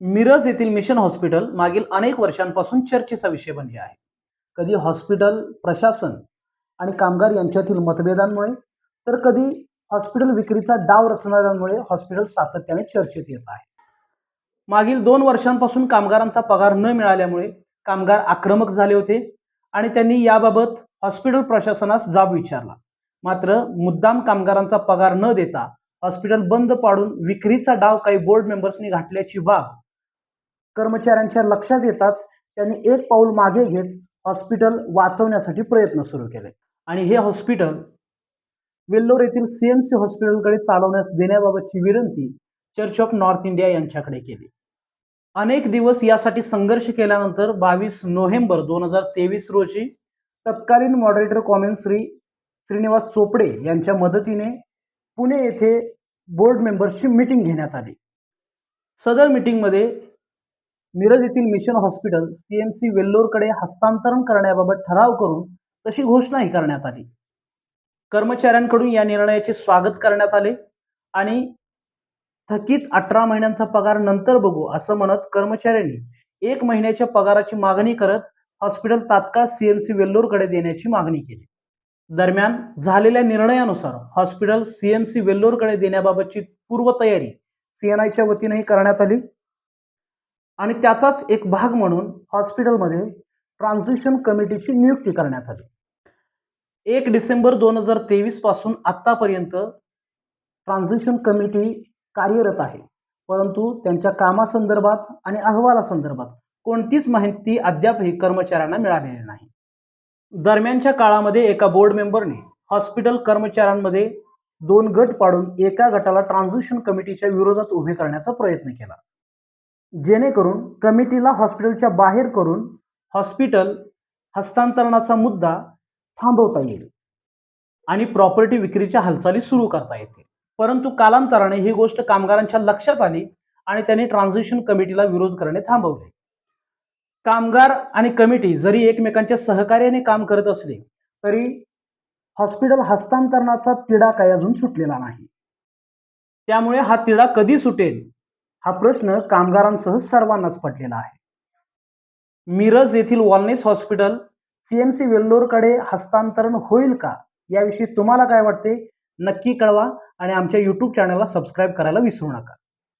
मिरज येथील mission hospital मागील अनेक वर्षांपासून चर्चेचा विषय बनले आहे. कधी हॉस्पिटल प्रशासन आणि कामगार यांच्यातील मतभेदांमुळे तर कधी हॉस्पिटल विक्रीचा डाव रचणाऱ्यांमुळे हॉस्पिटल सातत्याने चर्चेत येत आहे. मागील दोन वर्षांपासून कामगारांचा पगार न मिळाल्यामुळे कामगार आक्रमक झाले होते आणि त्यांनी याबाबत हॉस्पिटल प्रशासनास जाब विचारला. मात्र मुद्दाम कामगारांचा पगार न देता हॉस्पिटल बंद पाडून विक्रीचा डाव काही बोर्ड मेंबर्सनी घातल्याची बाब कर्मचाऱ्यांच्या लक्षात येताच त्यांनी एक पाऊल मागे घेत हॉस्पिटल वाचवण्यासाठी प्रयत्न सुरू केले. आणि हे हॉस्पिटल वेल्लोर येथील सीएमसी हॉस्पिटलकडे चालवण्यास देण्याबाबतची विनंती चर्च ऑफ नॉर्थ इंडिया यांच्याकडे केली. अनेक दिवस यासाठी संघर्ष केल्यानंतर बावीस नोव्हेंबर दोन हजार तेवीस रोजी तत्कालीन मॉडरेटर कॉमेन श्री श्रीनिवास चोपडे यांच्या मदतीने पुणे येथे बोर्ड मेंबर्सची मीटिंग घेण्यात आली. सदर मीटिंगमध्ये मिरज येथील मिशन हॉस्पिटल सीएमसी वेल्लोरकडे हस्तांतरण करण्याबाबत ठराव करून तशी घोषणाही करण्यात आली. कर्मचाऱ्यांकडून या निर्णयाचे स्वागत करण्यात आले आणि थकीत अठरा महिन्यांचा पगार नंतर बघू असं म्हणत कर्मचाऱ्यांनी एक महिन्याच्या पगाराची मागणी करत हॉस्पिटल तात्काळ सीएमसी वेल्लोरकडे देण्याची मागणी केली. दरम्यान झालेल्या निर्णयानुसार हॉस्पिटल सीएमसी वेल्लोरकडे देण्याबाबतची पूर्वतयारी सीएनआयच्या वतीनेही करण्यात आली. आणि त्याचाच एक भाग म्हणून हॉस्पिटलमध्ये ट्रान्झिशन कमिटीची नियुक्ती करण्यात आली. एक डिसेंबर दोन हजार तेवीसपासून आत्तापर्यंत ट्रान्झिशन कमिटी कार्यरत आहे. परंतु त्यांच्या कामासंदर्भात आणि अहवालासंदर्भात कोणतीच माहिती अद्यापही कर्मचाऱ्यांना मिळालेली नाही. दरम्यानच्या काळामध्ये एका बोर्ड मेंबरने हॉस्पिटल कर्मचाऱ्यांमध्ये दोन गट पाडून एका गटाला ट्रान्झिशन कमिटीच्या विरोधात उभे करण्याचा प्रयत्न केला. जेणेकरून कमिटीला हॉस्पिटलच्या बाहेर करून हॉस्पिटल हस्तांतरणाचा मुद्दा थांबवता येईल आणि प्रॉपर्टी विक्रीच्या हालचाली सुरू करता येतील. परंतु कालांतराने ही गोष्ट कामगारांच्या लक्षात आली आणि त्यांनी ट्रान्झिशन कमिटीला विरोध करणे थांबवले. कामगार आणि कमिटी जरी एकमेकांच्या सहकार्याने काम करत असले तरी हॉस्पिटल हस्तांतरणाचा तिढा काही अजून सुटलेला नाही. त्यामुळे हा तिढा कधी सुटेल हा प्रश्न कामगारांसह सर्वांनाच पडलेला आहे. मिरज येथील वॉलनेस हॉस्पिटल सीएमसी वेल्लोरकडे हस्तांतरण होईल का? याविषयी तुम्हाला काय वाटते? नक्की कळवा आणि आमच्या यूट्यूब चॅनलला सबस्क्राईब करायला विसरू नका.